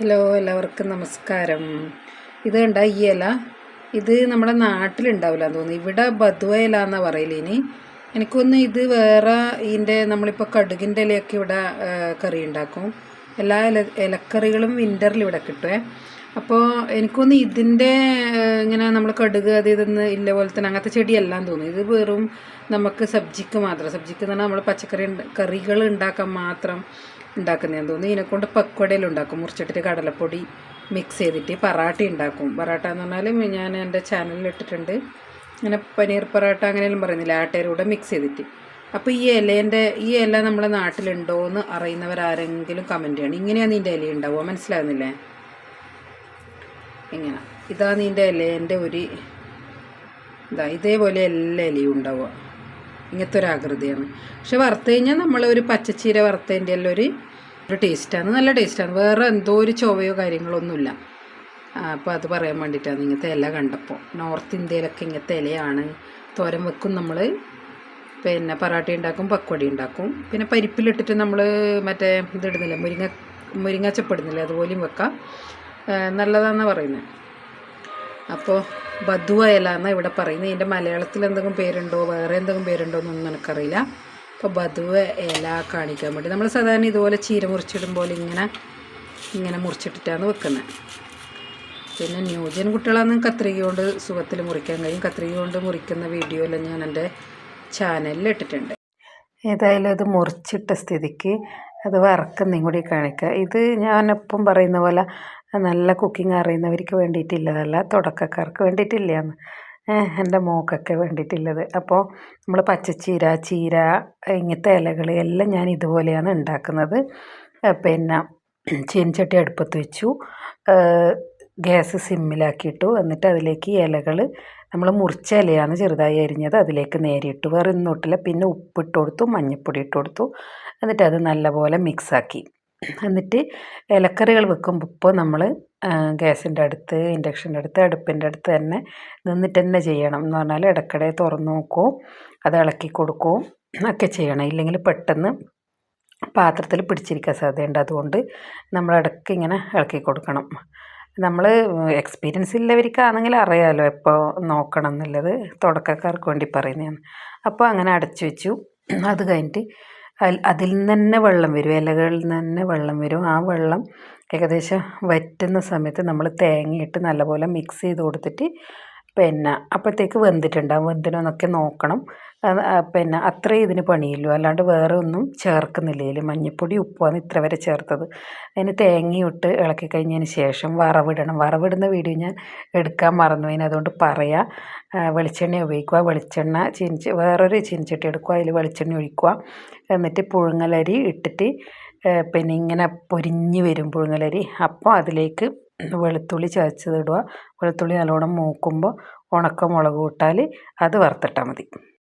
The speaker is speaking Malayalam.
ഹലോ എല്ലാവർക്കും നമസ്കാരം. ഇത് കണ്ട ഈ ഇല? ഇത് നമ്മുടെ നാട്ടിലുണ്ടാവില്ല എന്ന് തോന്നുന്നു. ഇവിടെ ബദ്വ ഇല എന്നാണ് ഇനി എനിക്കൊന്ന് ഇത് വേറെ ഇതിന്റെ നമ്മളിപ്പോൾ കടുകിന്റെ ഇലയൊക്കെ ഇവിടെ കറി ഉണ്ടാക്കും. എല്ലാ ഇല ഇലക്കറികളും വിന്ററിൽ ഇവിടെ കിട്ടുമേ അപ്പോൾ എനിക്കൊന്ന് ഇതിന്റെ ഇങ്ങനെ നമ്മൾ കടുക് അത് ഇതൊന്ന് ഇല്ല പോലെ തന്നെ അങ്ങനത്തെ ചെടിയെല്ലാം തോന്നുന്നു. ഇത് വെറും നമുക്ക് സബ്ജിക്ക് മാത്രം. സബ്ജിക്ക് എന്ന് പറഞ്ഞാൽ നമ്മൾ പച്ചക്കറി കറികൾ ഉണ്ടാക്കാൻ മാത്രം ഉണ്ടാക്കുന്നതെന്ന് തോന്നുന്നു. ഇതിനെക്കൊണ്ട് പക്വടയിൽ ഉണ്ടാക്കും മുറിച്ചിട്ടിട്ട് കടലപ്പൊടി മിക്സ് ചെയ്തിട്ട് പറാട്ട ഉണ്ടാക്കും പറാട്ട എന്ന് പറഞ്ഞാൽ ഞാൻ എന്റെ ചാനലിൽ ഇട്ടിട്ടുണ്ട്. അങ്ങനെ പനീർ പൊറോട്ട അങ്ങനെയെല്ലാം പറയുന്നില്ല ആട്ടയിലൂടെ മിക്സ് ചെയ്തിട്ട്. അപ്പോൾ ഈ ഇലേന്റെ ഈ ഇല നമ്മുടെ നാട്ടിലുണ്ടോ എന്ന് അറിയുന്നവരാരെങ്കിലും കമന്റ് ചെയ്യണം. ഇങ്ങനെയാണ് ഇതിന്റെ ഇല ഉണ്ടാവുക മനസ്സിലാകുന്നില്ലേ ഇങ്ങനെ. ഇതാ നിന്റെ ഇലേന്റെ ഒരു ഇതാ ഇതേപോലെ എല്ലാ ഇലയും ഉണ്ടാവുക. ഇങ്ങനത്തെ ഒരു ആകൃതിയാണ് പക്ഷെ വറുത്ത് കഴിഞ്ഞാൽ നമ്മൾ ഒരു പച്ചച്ചീര വറുത്തതിന്റെ എല്ലാം ഒരു ഒരു ടേസ്റ്റാണ് നല്ല ടേസ്റ്റാണ് വേറെ എന്തോ ഒരു ചൊവയോ കാര്യങ്ങളൊന്നുമില്ല. അപ്പോൾ അത് പറയാൻ വേണ്ടിയിട്ടാണ് ഇങ്ങനത്തെ ഇല കണ്ടപ്പോൾ നോർത്ത് ഇന്ത്യയിലൊക്കെ ഇങ്ങനത്തെ ഇലയാണ്. തോരൻ വെക്കും നമ്മൾ പിന്നെ പറാട്ട ഉണ്ടാക്കും പക്കോടി ഉണ്ടാക്കും. പിന്നെ പരിപ്പിലിട്ടിട്ട് നമ്മൾ മറ്റേ ഇതിടുന്നില്ല മുരിങ്ങ മുരിങ്ങച്ചപ്പിടുന്നില്ല അതുപോലെയും വെക്കാം. നല്ലതാണെന്നാണ് പറയുന്നത് അപ്പോൾ ബദ്വ ഇല എന്നാണ് ഇവിടെ പറയുന്നത് ഇതിന്റെ മലയാളത്തിൽ എന്തെങ്കിലും പേരുണ്ടോ? വേറെ എന്തെങ്കിലും പേരുണ്ടോ എന്നൊന്നും എനിക്കറിയില്ല അപ്പോൾ ബദുവ ഇല കാണിക്കാൻ വേണ്ടി. നമ്മൾ സാധാരണ ഇതുപോലെ ചീര മുറിച്ചിടും പോലെ ഇങ്ങനെ ഇങ്ങനെ മുറിച്ചിട്ടിട്ടാണ് വെക്കുന്നത് പിന്നെ ന്യൂജൻ കുട്ടികളാണെങ്കിൽ കത്രിക കൊണ്ട് സുഖത്തിൽ മുറിക്കാൻ കഴിയും. കത്രിക കൊണ്ട് മുറിക്കുന്ന വീഡിയോ എല്ലാം ഞാൻ എന്റെ ചാനലിൽ ഇട്ടിട്ടുണ്ട്. ഏതായാലും അത് മുറിച്ചിട്ട സ്ഥിതിക്ക് അത് വറക്കുന്നതും കൂടി കാണിക്കുക ഇത് ഞാൻ എപ്പം പറയുന്ന പോലെ നല്ല കുക്കിംഗ് അറിയുന്നവർക്ക് വേണ്ടിയിട്ടില്ലതല്ല തുടക്കക്കാർക്ക് വേണ്ടിയിട്ടില്ലയെന്ന്. എന്റെ മോക്കൊക്കെ വേണ്ടിയിട്ടുള്ളത്. അപ്പോൾ നമ്മൾ പച്ചച്ചീര ചീര ഇങ്ങനത്തെ ഇലകൾ എല്ലാം ഞാൻ ഇതുപോലെയാണ് ഉണ്ടാക്കുന്നത്. പിന്നെ ചീനച്ചട്ടി അടുപ്പത്ത് വെച്ചു. ഗ്യാസ് സിമ്മിലാക്കിയിട്ടു. എന്നിട്ട് അതിലേക്ക് ഇലകൾ നമ്മൾ മുറിച്ച ഇലയാണ് ചെറുതായി അരിഞ്ഞത്. അതിലേക്ക് നേരിട്ടു വേറെ ഒന്നും ഇട്ടില്ല. പിന്നെ ഉപ്പിട്ട് കൊടുത്തു മഞ്ഞൾപ്പൊടി ഇട്ട് കൊടുത്തു. എന്നിട്ട് അത് നല്ലപോലെ മിക്സാക്കി എന്നിട്ട് ഇലക്കറികൾ വെക്കുമ്പോൾ നമ്മൾ ഗ്യാസിന്റെ അടുത്ത് ഇൻഡക്ഷന്റെ അടുത്ത് അടുപ്പിന്റെ അടുത്ത് തന്നെ നിന്നിട്ട് തന്നെ ചെയ്യണം. എന്ന് പറഞ്ഞാൽ ഇടയ്ക്കിടെ തുറന്ന് നോക്കുകയും അത് ഇളക്കി കൊടുക്കുകയും ഒക്കെ ചെയ്യണം. ഇല്ലെങ്കിൽ പെട്ടെന്ന് പാത്രത്തിൽ പിടിച്ചിരിക്കാൻ സാധ്യതയുണ്ട്. അതുകൊണ്ട് നമ്മൾ ഇടയ്ക്ക് ഇങ്ങനെ ഇളക്കി കൊടുക്കണം. നമ്മൾ എക്സ്പീരിയൻസ് ഉള്ളവർക്കാണെങ്കിൽ അറിയാമല്ലോ എപ്പോൾ നോക്കണം എന്നുള്ളത്. തുടക്കക്കാർക്ക് വേണ്ടി പറയുന്നതാണ്. അപ്പോൾ അങ്ങനെ അടച്ചു വെച്ചു. അത് കഴിഞ്ഞിട്ട് അതിൽ നിന്ന് തന്നെ വെള്ളം വരും ഇലകളിൽ നിന്ന് തന്നെ വെള്ളം വരും. ആ വെള്ളം ഏകദേശം വറ്റുന്ന സമയത്ത് നമ്മൾ തേങ്ങയിട്ട് നല്ലപോലെ മിക്സ് ചെയ്ത് കൊടുത്തിട്ട് പിന്നെ അപ്പോഴത്തേക്ക് വെന്തിട്ടുണ്ടാവും. വെന്തിനോന്നൊക്കെ നോക്കണം. പിന്നെ അത്രയും ഇതിന് പണിയുള്ളൂ. അല്ലാണ്ട് വേറെ ഒന്നും ചേർക്കുന്നില്ല. ഇതിൽ മഞ്ഞൾപ്പൊടി ഉപ്പുമാണ് ഇത്ര വരെ ചേർത്തത്. അതിന് തേങ്ങയിട്ട് ഇളക്കി കഴിഞ്ഞതിന് ശേഷം വറവിടണം. വറവിടുന്ന വീഡിയോ ഞാൻ എടുക്കാൻ മറന്നു. അതിന് അതുകൊണ്ട് പറയാം വെളിച്ചെണ്ണ ഉപയോഗിക്കുക. വെളിച്ചെണ്ണ ചീനിച്ച് വേറൊരു ചീനിച്ചട്ടി എടുക്കുക. അതിൽ വെളിച്ചെണ്ണ ഒഴിക്കുക. എന്നിട്ട് പുഴുങ്ങലരി ഇട്ടിട്ട് പിന്നെ ഇങ്ങനെ പൊരിഞ്ഞ് വരും പുഴുങ്ങലരി. അപ്പോൾ അതിലേക്ക് വെളുത്തുള്ളി ചതച്ചത് ഇടുക വെളുത്തുള്ളി നല്ലോണം മൂക്കുമ്പോൾ ഉണക്കമുളക് ഇട്ടാൽ അത് വറുത്തിട്ടാൽ മതി.